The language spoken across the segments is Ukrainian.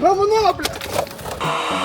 Говно, блядь!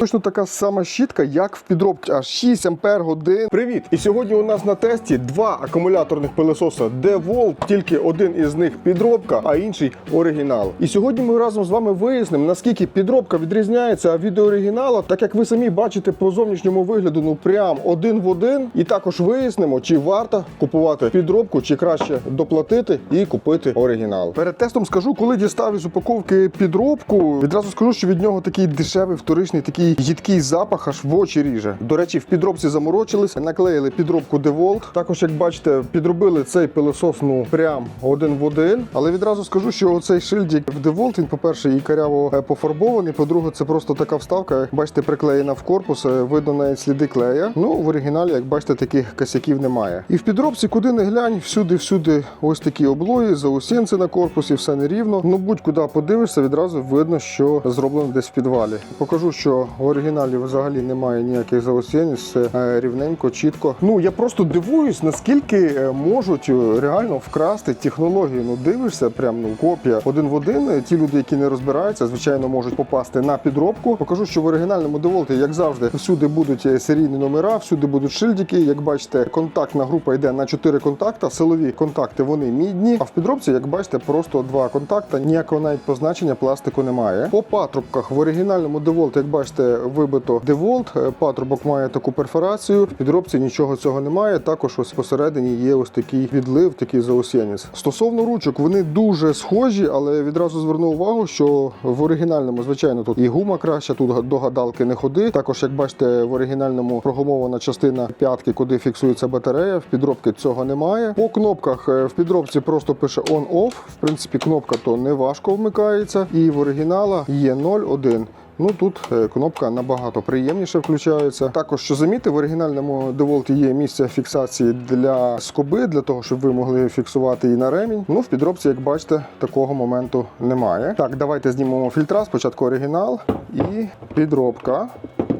Точно така сама щітка, як в підробці, аж 6 ампер годин. Привіт! І сьогодні у нас на тесті два акумуляторних пилососа DeWalt, тільки один із них підробка, а інший оригінал. І сьогодні ми разом з вами вияснимо, наскільки підробка відрізняється від оригіналу, так як ви самі бачите по зовнішньому вигляду, ну прям один в один. І також вияснимо, чи варто купувати підробку, чи краще доплатити і купити оригінал. Перед тестом скажу, коли дістав із упаковки підробку, відразу скажу, що від нього такий дешевий вторичний, такий їдкий запах, аж в очі ріже. До речі, в підробці заморочились, наклеїли підробку DeWalt. Також, як бачите, підробили цей пилосос ну прям один в один. Але відразу скажу, що цей шильдик в DeWalt, він, по-перше, і каряво е, пофарбований. По-друге, це просто така вставка, бачите, приклеєна в корпус, е, видно навіть сліди клея. Ну, в оригіналі, як бачите, таких косяків немає. І в підробці, куди не глянь, всюди-всюди ось такі облої, заусінці на корпусі, все нерівно. Ну будь-куди подивишся, відразу видно, що зроблено десь в підвалі. Покажу, що в оригіналі взагалі немає ніяких заусінь, все е, рівненько, чітко. Ну я просто дивуюсь, наскільки е, можуть е, реально вкрасти технологію. Ну дивишся, прям ну копія один в один. Ті люди, які не розбираються, звичайно, можуть попасти на підробку. Покажу, що в оригінальному доволі, як завжди, всюди будуть серійні номера, всюди будуть шильдики. Як бачите, контактна група йде на 4 контакта. Силові контакти вони мідні. А в підробці, як бачите, просто два контакта. Ніякого навіть позначення пластику немає. По патрубках в оригінальному DeWalt, як бачите, вибито DeWalt. Е, Патрубок має таку перфорацію. В підробці нічого цього немає. Також ось посередині є ось такий відлив, такий заусєніс. Стосовно ручок, вони дуже схожі, але відразу зверну увагу, що в оригінальному, звичайно, тут і гума краща, тут до гадалки не ходи. Також, як бачите, в оригінальному прогумована частина п'ятки, куди фіксується батарея. В підробці цього немає. По кнопках е, в підробці просто пише on-off. В принципі, кнопка то не важко вмикається. І в оригінала є 0-1. Ну тут е, кнопка набагато приємніше включається. Також що замітив, в оригінальному DeWalt є місце фіксації для скоби, для того, щоб ви могли фіксувати її на ремінь. Ну в підробці, як бачите, такого моменту немає. Так, давайте знімемо фільтра. Спочатку оригінал і підробка.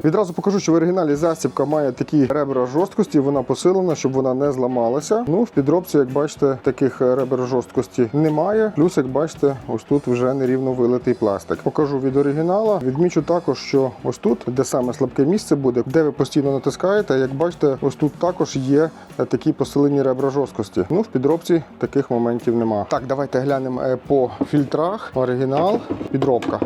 Відразу покажу, що в оригіналі застібка має такі ребра жорсткості, вона посилена, щоб вона не зламалася. Ну, в підробці, як бачите, таких ребер жорсткості немає. Плюс, як бачите, ось тут вже нерівно вилитий пластик. Покажу від оригінала. Відмічу також, що ось тут, де саме слабке місце буде, де ви постійно натискаєте, як бачите, ось тут також є такі посилені ребра жорсткості. Ну, в підробці таких моментів нема. Так, давайте глянемо е, по фільтрах. Оригінал, підробка.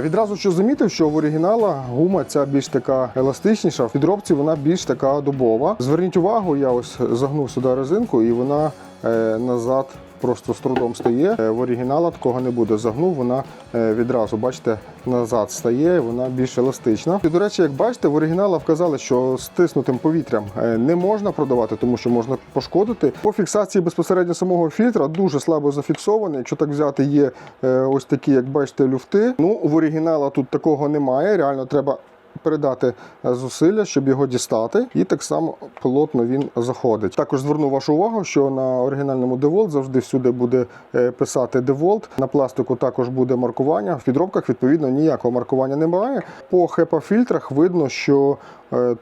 Відразу що замітив, що в оригінала гума ця більш така еластичніша, в підробці вона більш така дубова. Зверніть увагу, я ось загнув сюди резинку і вона е, назад просто з трудом стає. Е, В оригінала такого не буде. Загнув, вона е, відразу, бачите, назад стає, вона більш еластична. І, до речі, як бачите, в оригінала вказали, що стиснутим повітрям е, не можна продавати, тому що можна пошкодити. По фіксації безпосередньо самого фільтра дуже слабо зафіксований. Якщо так взяти, є ось такі, як бачите, люфти. Ну, в оригінала тут такого немає. Реально треба. Передати е, зусилля, щоб його дістати, і так само плотно він заходить. Також зверну вашу увагу, що на оригінальному DeWalt завжди всюди буде е, писати DeWalt. На пластику також буде маркування. В підробках відповідно ніякого маркування немає. По хепа-фільтрах видно, що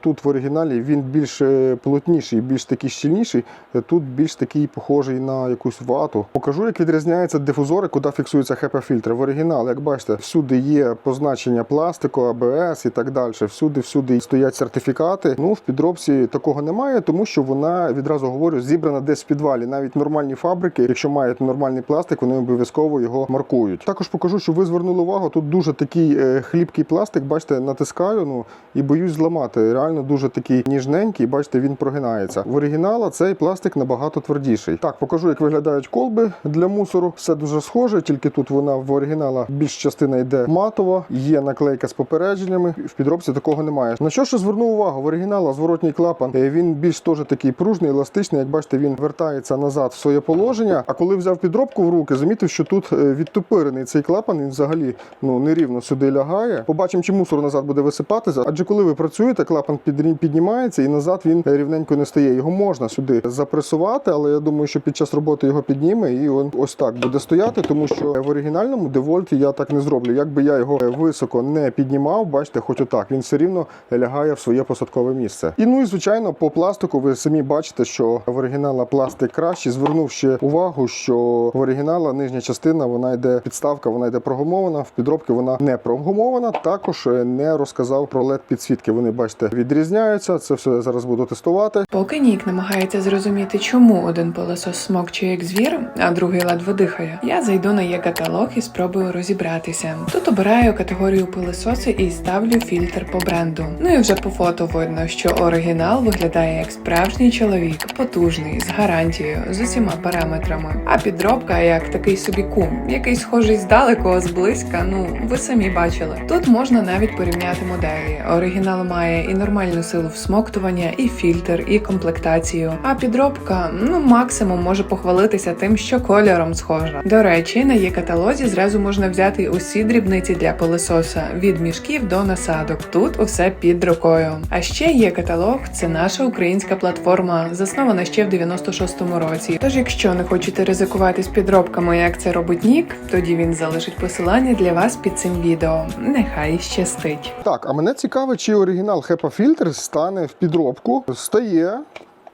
тут в оригіналі він більш е, плотніший, більш такий щільніший. е, Тут більш такий похожий на якусь вату. Покажу, як відрізняються дифузори, куди фіксуються HEPA-фільтри. В оригіналі, як бачите, всюди є позначення пластику, АБС і так далі. Всюди, всюди стоять сертифікати. Ну в підробці такого немає, тому що вона відразу говорю, зібрана десь в підвалі. Навіть нормальні фабрики, якщо мають нормальний пластик, вони обов'язково його маркують. Також покажу, що ви звернули увагу. Тут дуже такий е, хліпкий пластик. Бачите, натискаю ну і боюсь зламати. Реально дуже такий ніжненький. Бачите, він прогинається. В оригінала цей пластик набагато твердіший. Так, покажу, як виглядають колби для мусору. Все дуже схоже, тільки тут вона в оригінала більш частина йде матова, є наклейка з попередженнями. В підробці такого немає. На що ще звернув увагу? В оригінала зворотній клапан. е, Він більш теж такий пружний, еластичний. Як бачите, він вертається назад в своє положення. А коли взяв підробку в руки, замітив, що тут е, відтопирений цей клапан. Він взагалі ну нерівно сюди лягає. Побачимо, чи мусор назад буде висипатися. Адже коли ви працюєте, клапан піднімається і назад він рівненько не стає. Його можна сюди запресувати, але я думаю, що під час роботи його підніме і він ось так буде стояти, тому що в оригінальному девольті я так не зроблю. Якби я його високо не піднімав, бачите, хоч отак, він все рівно лягає в своє посадкове місце. І ну і звичайно, по пластику ви самі бачите, що в оригінала пластик кращий. Звернув ще увагу, що в оригінала нижня частина вона йде підставка, вона йде прогумована. В підробки вона не прогумована. Також е, не розказав про led підсвітки. Вони бачите відрізняються. Це все я зараз буду тестувати. Поки Нік намагається зрозуміти, чому один пилосос смокче як звір, а другий ледве дихає, я зайду на є каталог і спробую розібратися. Тут обираю категорію пилососи і ставлю фільтр по бренду. Ну і вже по фото видно, що оригінал виглядає як справжній чоловік, потужний, з гарантією, з усіма параметрами. А підробка як такий собі кум, який схожий здалеку, зблизька. Ну ви самі бачили. Тут можна навіть порівняти моделі. Оригінал має і нормальну силу всмоктування, і фільтр, і комплектацію. А підробка, ну максимум може похвалитися тим, що кольором схожа. До речі, на є каталозі зразу можна взяти усі дрібниці для пилососа від мішків до насадок. Тут усе під рукою. А ще є каталог. Це наша українська платформа, заснована ще в 96-му році. Тож, якщо не хочете ризикувати з підробками, як це робить Нік, тоді він залишить посилання для вас під цим відео. Нехай щастить. Так, а мене цікаво, чи оригінал HEPA фільтр стане в підробку. Стає.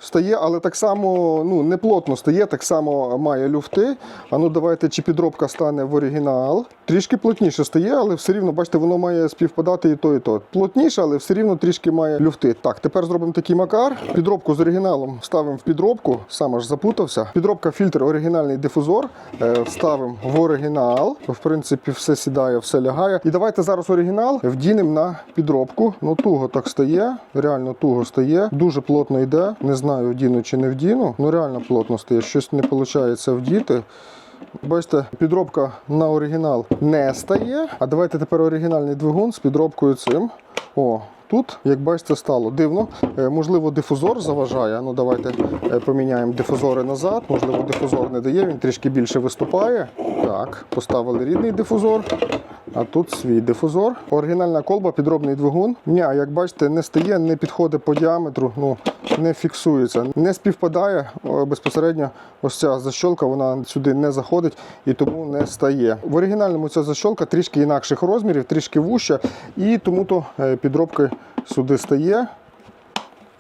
Стає, але так само ну, не плотно стає, так само має люфти. А ну давайте, чи підробка стане в оригінал. Трішки плотніше стає, але все рівно, бачите, воно має співпадати і то, і то. Плотніше, але все рівно трішки має люфти. Так, тепер зробимо такий макар. Підробку з оригіналом ставимо в підробку, сам аж запутався. Підробка фільтр, оригінальний дифузор. Е, Ставимо в оригінал. В принципі, все сідає, все лягає. І давайте зараз оригінал вдінемо на підробку. Ну, туго так стає, реально туго стає. Дуже плотно йде. Не знаю, вдіну чи не вдіну. Ну реально плотно стає. Щось не виходить вдіти. Бачите, підробка на оригінал не стає. А давайте тепер оригінальний двигун з підробкою цим. О, тут, як бачите, стало дивно. Е, можливо, дифузор заважає. Ну, давайте е, поміняємо дифузори назад. Можливо, дифузор не дає, він трішки більше виступає. Так, поставили рідний дифузор. А тут свій дифузор. Оригінальна колба, підробний двигун. А як бачите, не стає, не підходить по діаметру, ну не фіксується, не співпадає безпосередньо. Ось ця защолка, вона сюди не заходить і тому не стає. В оригінальному ця защолка трішки інакших розмірів, трішки вуща, і тому то е, підробки сюди стає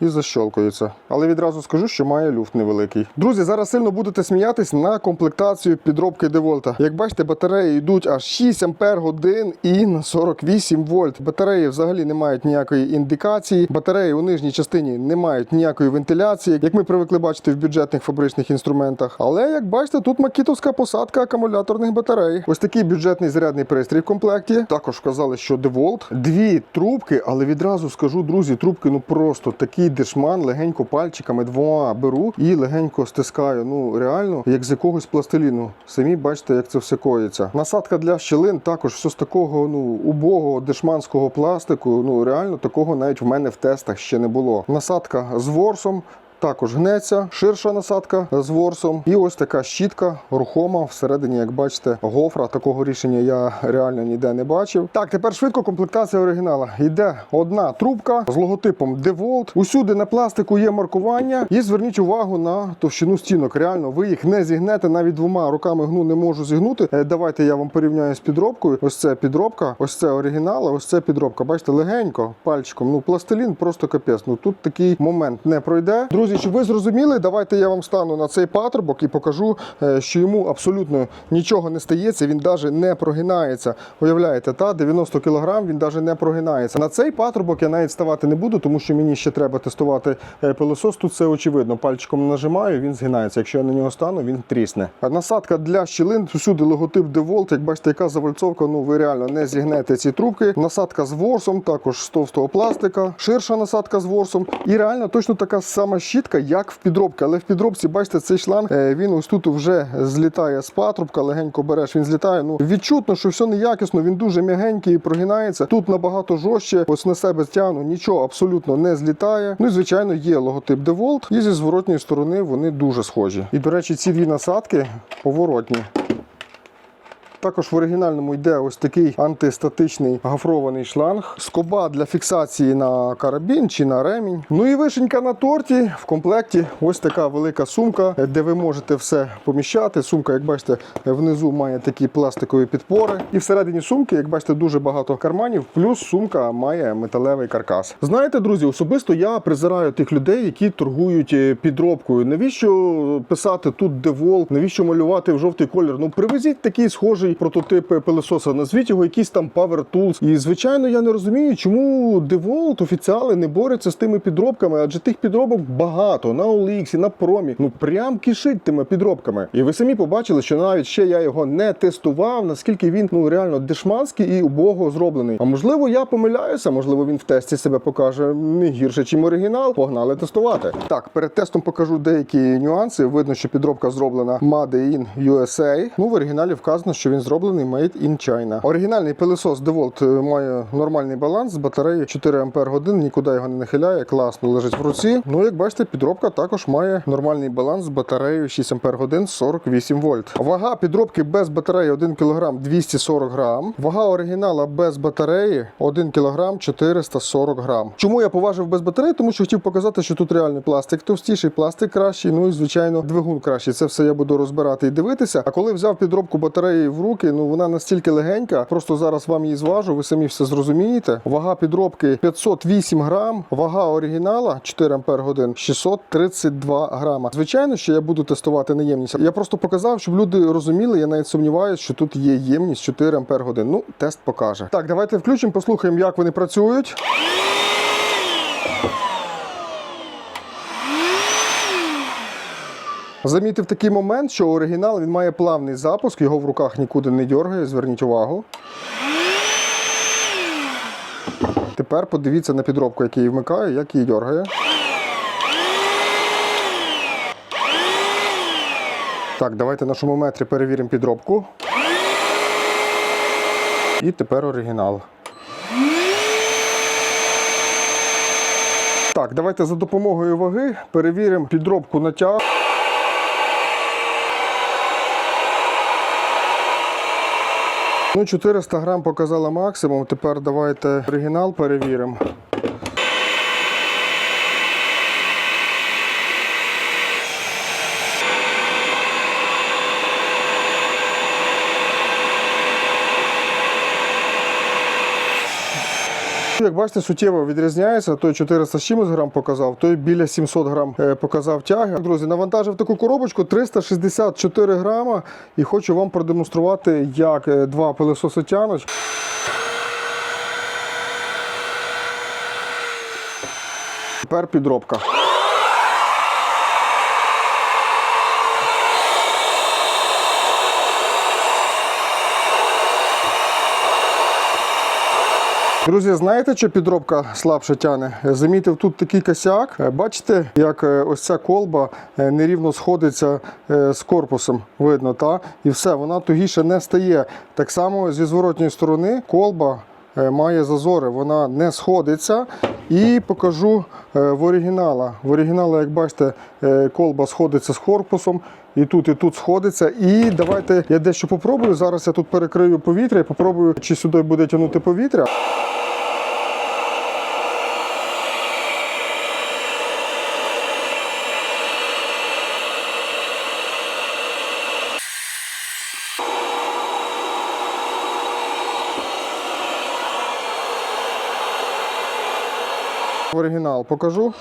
і защолкується. Але відразу скажу, що має люфт невеликий. Друзі, зараз сильно будете сміятись на комплектацію підробки Девольта. Як бачите, батареї йдуть аж 6 ампер годин і на 48 вольт. Батареї взагалі не мають ніякої індикації. Батареї у нижній частині не мають ніякої вентиляції, як ми привикли бачити в бюджетних фабричних інструментах. Але як бачите, тут макітовська посадка акумуляторних батарей. Ось такий бюджетний зарядний пристрій в комплекті. Також вказали, що Деволт. Дві трубки, але відразу скажу, друзі, трубки ну просто такий дешман, легенько пальчиками двома беру і легенько стискаю. Ну реально, як з якогось пластиліну. Самі бачите, як це все коїться. Насадка для щілин також все з такого ну убогого дешманського пластику. Ну реально такого навіть в мене в тестах ще не було. Насадка з ворсом. Також гнеться, ширша насадка з ворсом. І ось така щітка рухома. Всередині, як бачите, гофра. Такого рішення я реально ніде не бачив. Так, тепер швидко комплектація оригінала. Йде одна трубка з логотипом DeWalt. Усюди на пластику є маркування. І зверніть увагу на товщину стінок. Реально, ви їх не зігнете, навіть двома руками гну не можу зігнути. Е, Давайте я вам порівняю з підробкою. Ось це підробка, ось це оригінал, ось це підробка. Бачите, легенько, пальчиком. Ну, пластилін просто капець. Ну тут такий момент не пройде. Друзі, щоб ви зрозуміли, давайте я вам стану на цей патрубок і покажу, е, що йому абсолютно нічого не стається. Він навіть не прогинається. Уявляєте, та 90 кг він навіть не прогинається. На цей патрубок я навіть ставати не буду, тому що мені ще треба тестувати е, пилосос. Тут все очевидно. Пальчиком нажимаю, він згинається. Якщо я на нього стану, він трісне. Насадка для щілин всюди логотип DeWalt. Як бачите, яка завальцовка, ну ви реально не зігнете ці трубки. Насадка з ворсом, також з товстого пластика, ширша насадка з ворсом. І реально точно така сама щітка, як в підробці. Але в підробці, бачите, цей шланг е, він ось тут вже злітає з патрубка, легенько береш, він злітає. Ну відчутно, що все неякісно, він дуже м'ягенький і прогинається. Тут набагато жорстче, ось на себе тягну, нічого абсолютно не злітає. Ну і звичайно є логотип DeWalt, і зі зворотньої сторони вони дуже схожі. І, до речі, ці дві насадки поворотні. Також в оригінальному йде ось такий антистатичний гофрований шланг, скоба для фіксації на карабін чи на ремінь. Ну і вишенька на торті. В комплекті ось така велика сумка, де ви можете все поміщати. Сумка, як бачите, внизу має такі пластикові підпори. І всередині сумки, як бачите, дуже багато карманів. Плюс сумка має металевий каркас. Знаєте, друзі, особисто я призираю тих людей, які торгують е, підробкою. Навіщо писати тут DeWalt? Навіщо малювати в жовтий колір? Ну привезіть такий схожий прототип пилесоса, назвіть його якийсь там Power Tools. І звичайно, я не розумію, чому DeWalt офіціали не борються з тими підробками, адже тих підробок багато на OLX, на промі. Ну прям кишить тими підробками. І ви самі побачили, що навіть ще я його не тестував, наскільки він ну реально дешманський і убого зроблений. А можливо, я помиляюся, можливо, він в тесті себе покаже не гірше, чим оригінал. Погнали тестувати. Так, перед тестом покажу деякі нюанси. Видно, що підробка зроблена Made in USA. Ну, в оригіналі вказано, що він зроблений Made in China. Оригінальний пилесос DeWalt е, має нормальний баланс з батареї 4 Ампер нікуди його не нахиляє, класно лежить в руці. Ну, як бачите, підробка також має нормальний баланс з батареєю 6 Ампер годин 48 вольт. Вага підробки без батареї 1 кг 240 грам. Вага оригінала без батареї 1 кг 440 грам. Чому я поважив без батареї? Тому що хотів показати, що тут реальний пластик товстіший, пластик кращий. Ну і звичайно, двигун кращий. Це все я буду розбирати і дивитися. А коли взяв підробку батареї в руки, ну вона настільки легенька. Просто зараз вам її зважу, ви самі все зрозумієте. Вага підробки 508 грам, вага оригінала 4 ампер годин 632 грама. Звичайно, що я буду тестувати наємність. Я просто показав, щоб люди розуміли. Я навіть сумніваюся, що тут є ємність 4 ампер годин. Ну, тест покаже. Так, давайте включимо, послухаємо, як вони працюють. Замітив такий момент, що оригінал він має плавний запуск, його в руках нікуди не дергає, зверніть увагу. Тепер подивіться на підробку, який вмикає, як її дергає. Так, давайте на шумометрі перевіримо підробку. І тепер оригінал. Так, давайте за допомогою ваги перевіримо підробку натяг. Ну, 400 грам показала максимум. Тепер давайте оригінал перевіримо. Як бачите, суттєво відрізняється. Той 400 з чимось грам показав, той біля 700 грам е, показав тяги. Друзі, навантажив таку коробочку 364 грама і хочу вам продемонструвати, як е, два пилососи тянуть. Тепер підробка. Друзі, знаєте, що підробка слабше тяне? Замітив тут такий косяк. Е, Бачите, як е, ось ця колба е, нерівно сходиться е, з корпусом. Видно, та? І все, вона тугіше не стає. Так само зі зворотньої сторони колба е, має зазори, вона не сходиться. І покажу е, в оригінала. В оригінала, як бачите, е, колба сходиться з корпусом. І тут, і тут сходиться. І давайте я дещо попробую. Зараз я тут перекрию повітря і попробую, чи сюди буде тягнути повітря. Оригінал покажу.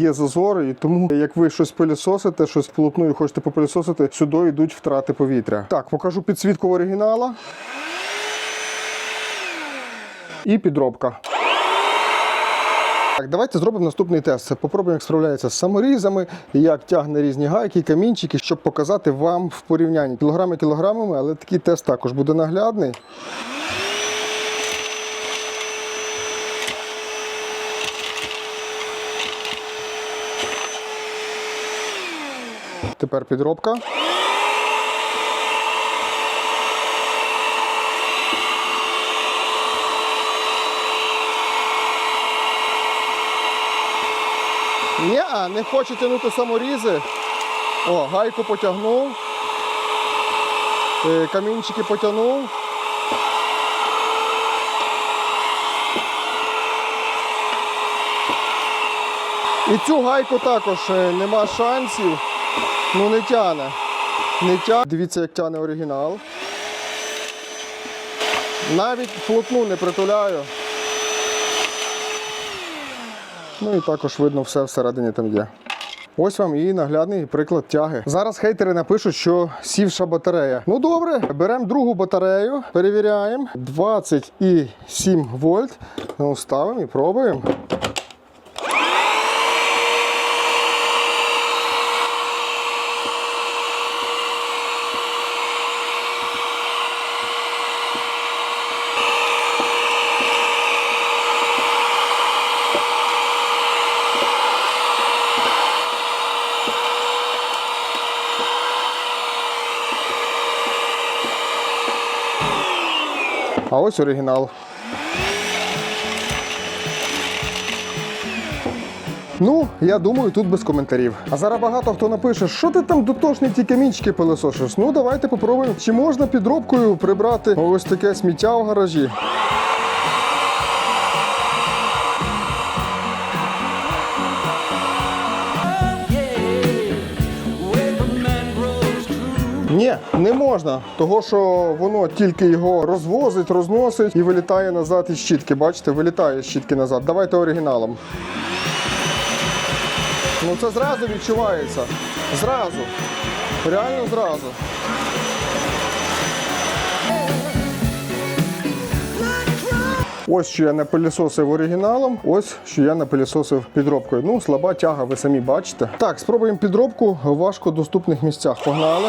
Є зазори, і тому, як ви щось пилісосите, щось вплотную хочете попилісосити, сюди йдуть втрати повітря. Так, покажу підсвітку оригінала. І підробка. Так, давайте зробимо наступний тест. Попробуємо, як справляється з саморізами, як тягне різні гайки, камінчики, щоб показати вам в порівнянні кілограми кілограмами, але такий тест також буде наглядний. Тепер підробка. Ні, не хоче тягнути саморізи. О, гайку потягнув. Е, камінчики потягнув. І цю гайку також е, нема шансів. Ну не тяне. Не тяне. Дивіться, як тяне оригінал. Навіть плотну не притуляю. Ну і також видно все всередині там є. Ось вам і наглядний приклад тяги. Зараз хейтери напишуть, що сівша батарея. Ну добре, беремо другу батарею, перевіряємо. 27 вольт. Ну, ставимо і пробуємо. Ось оригінал. Ну, я думаю, тут без коментарів. А зараз багато хто напише, що ти там дотошні ті камінчики пилососиш. Ну, давайте попробуємо, чи можна підробкою прибрати ось таке сміття в гаражі. Не можна, того що воно тільки його розвозить, розносить і вилітає назад із щітки. Бачите, вилітає з щітки назад. Давайте оригіналом. Ну це зразу відчувається. Зразу. Реально зразу. Ось що я напилісосив оригіналом, ось що я напилісосив підробкою. Ну, слаба тяга, ви самі бачите. Так, спробуємо підробку в важкодоступних місцях. Погнали.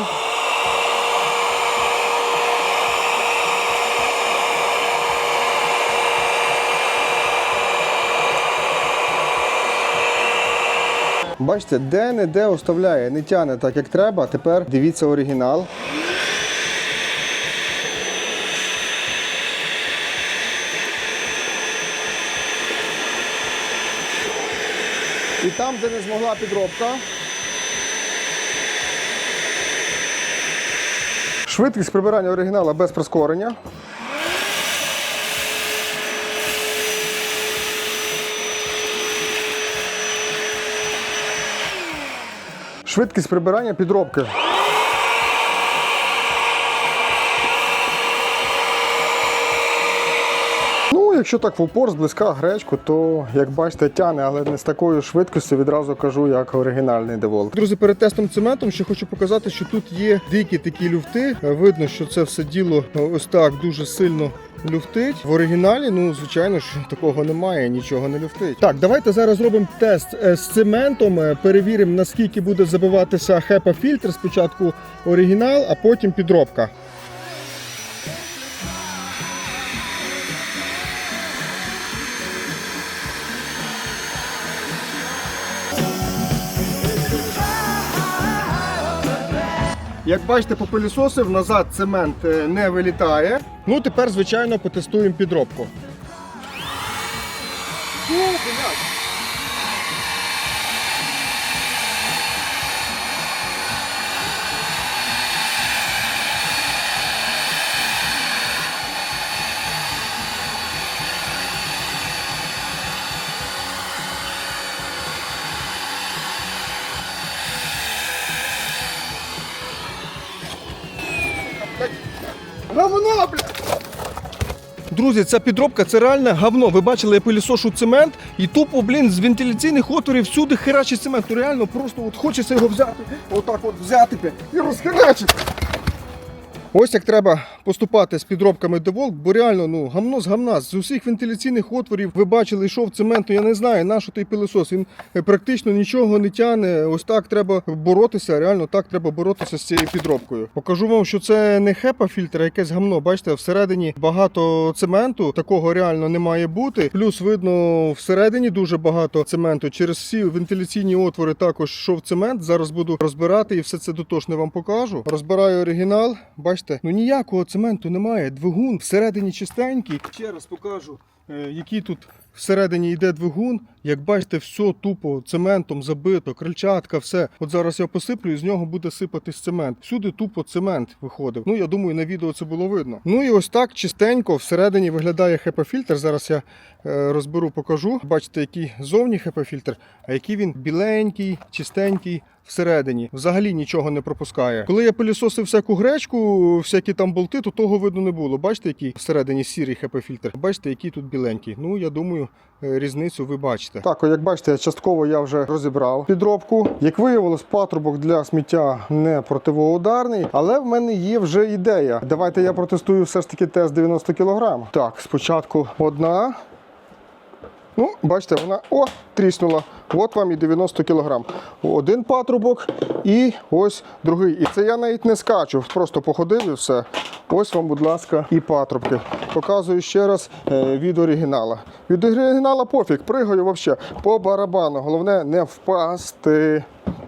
Бачите, де-не-де оставляє, не тяне так, як треба. Тепер дивіться оригінал. І там, де не змогла підробка. Швидкість прибирання оригінала без прискорення. Швидкість прибирання підробки. Ну, якщо так в упор зблизька гречку, то як бачите, тяне, але не з такою швидкістю відразу кажу, як оригінальний девол. Друзі, перед тестом цементом ще хочу показати, що тут є дикі такі люфти. Видно, що це все діло ось так дуже сильно люфтить. В оригіналі, ну звичайно ж, такого немає, нічого не люфтить. Так, давайте зараз зробимо тест е, з цементом. е, Перевіримо, наскільки буде забиватися хепа фільтр. Спочатку оригінал, а потім підробка. Як бачите, попилісосив, назад цемент е, не вилітає. Ну, тепер, звичайно, потестуємо підробку. Ну, Говно, блядь! Друзі, ця підробка це реальне говно. Ви бачили, я пилісошу цемент і тупо, блін, з вентиляційних отворів всюди херачить цемент. Ну реально просто от хочеться його взяти, отак от взяти бля, і розхерачити. Ось як треба поступати з підробками DeWalt, бо реально ну гамно з гамна. З усіх вентиляційних отворів ви бачили, йшов цемент, ну я не знаю, на що той пилосос. Він е, практично нічого не тяне. Ось так треба боротися. Реально так треба боротися з цією підробкою. Покажу вам, що це не хепа фільтр, а якесь гамно. Бачите, всередині багато цементу, такого реально не має бути. Плюс видно всередині дуже багато цементу. Через всі вентиляційні отвори також йшов цемент. Зараз буду розбирати і все це дотошне вам покажу. Розбираю оригінал. Бачите, ну ніякого цементу немає. Двигун всередині чистенький. Ще раз покажу, е, які тут всередині йде двигун. Як бачите, все тупо цементом забито, крильчатка, все. От зараз я посиплю, і з нього буде сипатись цемент. Всюди тупо цемент виходив. Ну я думаю, на відео це було видно. Ну і ось так чистенько всередині виглядає HEPA-фільтр. Зараз я е, розберу, покажу. Бачите, який зовні HEPA-фільтр, а який він біленький, чистенький. Всередині взагалі нічого не пропускає. Коли я пилісосив всяку гречку, всякі там болти, то того видно не було. Бачите, який всередині сірий HEPA-фільтр? Бачите, який тут біленький. Ну я думаю, е, різницю ви бачите. Так, як бачите, частково я вже розібрав підробку. Як виявилось, патрубок для сміття не противоударний, але в мене є вже ідея. Давайте я протестую все ж таки тест 90 кг. Так, спочатку одна. Ну, бачите, вона о, тріснула. От вам і 90 кг. Один патрубок і ось другий. І це я навіть не скачу, просто походив і все. Ось вам, будь ласка, і патрубки. Показую ще раз е, від оригінала. Від оригінала пофіг, пригаю взагалі по барабану. Головне не впасти.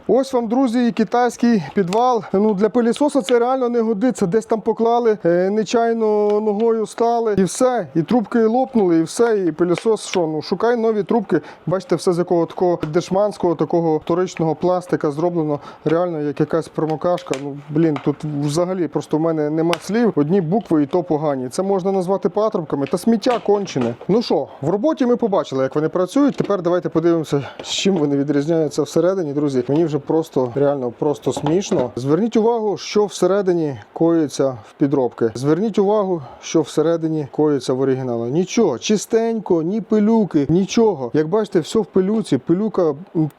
Ось вам, друзі, і китайський підвал. Ну, для пилісоса це реально не годиться. Десь там поклали, е, нечайно ногою стали, і все. І трубки лопнули, і все. І пилісос, що ну шукай нові трубки. Бачите, все з якого такого дешманського, такого вторичного пластика зроблено. Реально як якась промокашка. Ну блін, тут взагалі просто в мене нема слів. Одні букви і то погані. Це можна назвати патрубками та сміття кончене. Ну що, в роботі ми побачили, як вони працюють. Тепер давайте подивимося, з чим вони відрізняються всередині, друзі. Мені вже просто реально просто смішно. Зверніть увагу, що всередині коїться в підробки. Зверніть увагу, що всередині коїться в оригіналі. Нічого, чистенько, ні пилюки, нічого. Як бачите, все в пилюці. Пилюка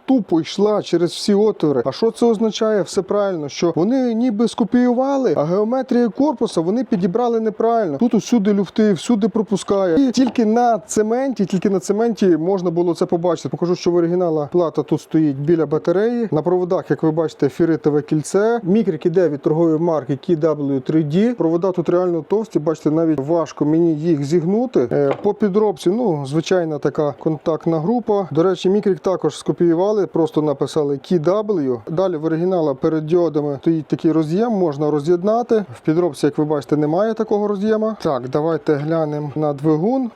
тупо йшла через всі отвори. А що це означає? Все правильно, що вони ніби скопіювали, а геометрію корпуса вони підібрали неправильно. Тут усюди люфти, всюди пропускає. І тільки на цементі, тільки на цементі можна було це побачити. Покажу, що в оригінала плата тут стоїть біля батареї. На проводах, як ви бачите, фіритове кільце. Мікрик іде від торгової марки KW3D. Провода тут реально товсті. Бачите, навіть важко мені їх зігнути. Е, По підробці, ну, звичайна така контактна група. До речі, мікрік також скопіювали, просто написали KW. Далі в оригінала перед діодами стоїть такий роз'єм, можна роз'єднати. В підробці, як ви бачите, немає такого роз'єма. Так, давайте глянемо на двигун.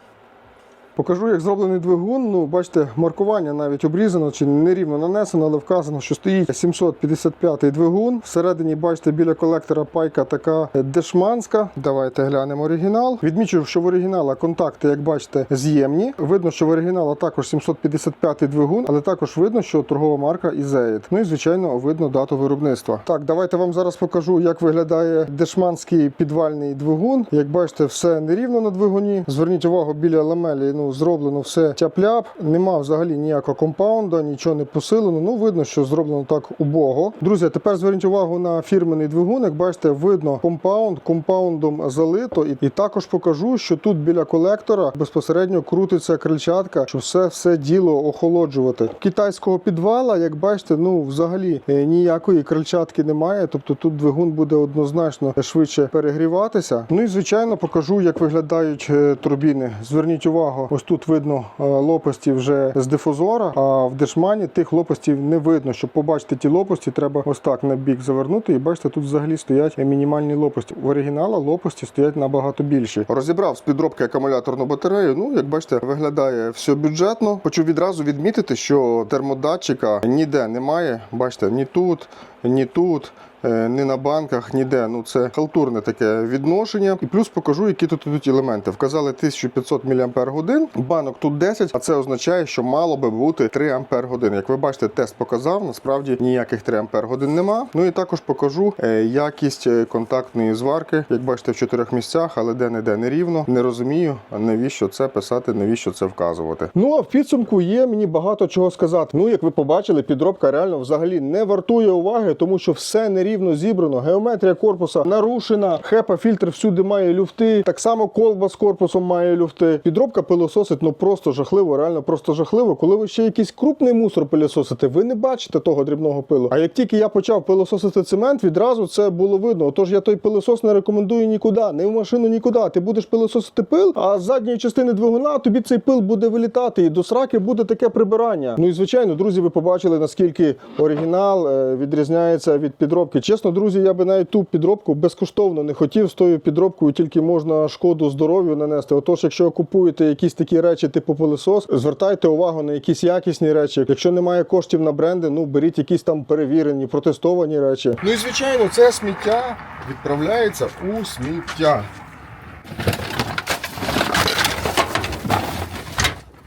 Покажу, як зроблений двигун. Ну, бачите, маркування навіть обрізано чи нерівно нанесено, але вказано, що стоїть 755-й двигун. Всередині, бачите, біля колектора пайка така дешманська. Давайте глянемо оригінал. Відмічу, що в оригінала контакти, як бачите, з'ємні. Видно, що в оригінала також 755-й двигун, але також видно, що торгова марка Ізеїд. Ну і звичайно, видно дату виробництва. Так, давайте вам зараз покажу, як виглядає дешманський підвальний двигун. Як бачите, все нерівно на двигуні. Зверніть увагу біля ламелі. Ну зроблено все тяп-ляп. Нема взагалі ніякого компаунда, нічого не посилено. Ну видно, що зроблено так убого. Друзі, тепер зверніть увагу на фірменний двигун. Як бачите, видно компаунд, компаундом залито. І, і також покажу, що тут біля колектора безпосередньо крутиться крильчатка, щоб все все діло охолоджувати. Китайського підвала, як бачите, ну взагалі е, ніякої крильчатки немає. Тобто тут двигун буде однозначно швидше перегріватися. Ну і звичайно покажу, як виглядають е, турбіни. Зверніть увагу, ось тут видно е, лопасті вже з дифузора, а в дешмані тих лопастів не видно. Щоб побачити ті лопасті, треба ось так на бік завернути. І бачите, тут взагалі стоять мінімальні лопасті. В оригінала лопасті стоять набагато більші. Розібрав з підробки акумуляторну батарею. Ну, як бачите, виглядає все бюджетно. Хочу відразу відмітити, що термодатчика ніде немає. Бачите, ні тут, ні тут. Е, Ні на банках, ніде. Ну це халтурне таке відношення. І плюс покажу, які тут ідуть елементи. Вказали 1500 мАч, банок тут 10, а це означає, що мало би бути 3 Ампер години. Як ви бачите, тест показав, насправді ніяких 3 Ампер годин нема. Ну і також покажу е, якість е, контактної зварки. Як бачите, в чотирьох місцях, але де-не-де нерівно. Не розумію, навіщо це писати, навіщо це вказувати. Ну а в підсумку є мені багато чого сказати. Ну, як ви побачили, підробка реально взагалі не вартує уваги, тому що все нерівно зібрано. Геометрія корпуса нарушена. Хепа фільтр всюди має люфти. Так само колба з корпусом має люфти. Підробка пилососить ну просто жахливо, реально просто жахливо. Коли ви ще якийсь крупний мусор пилососите, ви не бачите того дрібного пилу. А як тільки я почав пилососити цемент, відразу це було видно. Отож я той пилосос не рекомендую нікуди, не в машину нікуди. Ти будеш пилососити пил, а з задньої частини двигуна тобі цей пил буде вилітати, і до сраки буде таке прибирання. Ну і звичайно, друзі, ви побачили наскільки оригінал е, відрізняється від підробки. Підробки. Чесно, друзі, я би навіть ту підробку безкоштовно не хотів. З тою підробкою тільки можна шкоду здоров'ю нанести. Отож, якщо купуєте якісь такі речі, типу пилисос, звертайте увагу на якісь якісні речі. Якщо немає коштів на бренди, ну беріть якісь там перевірені, протестовані речі. Ну і звичайно, це сміття відправляється у сміття.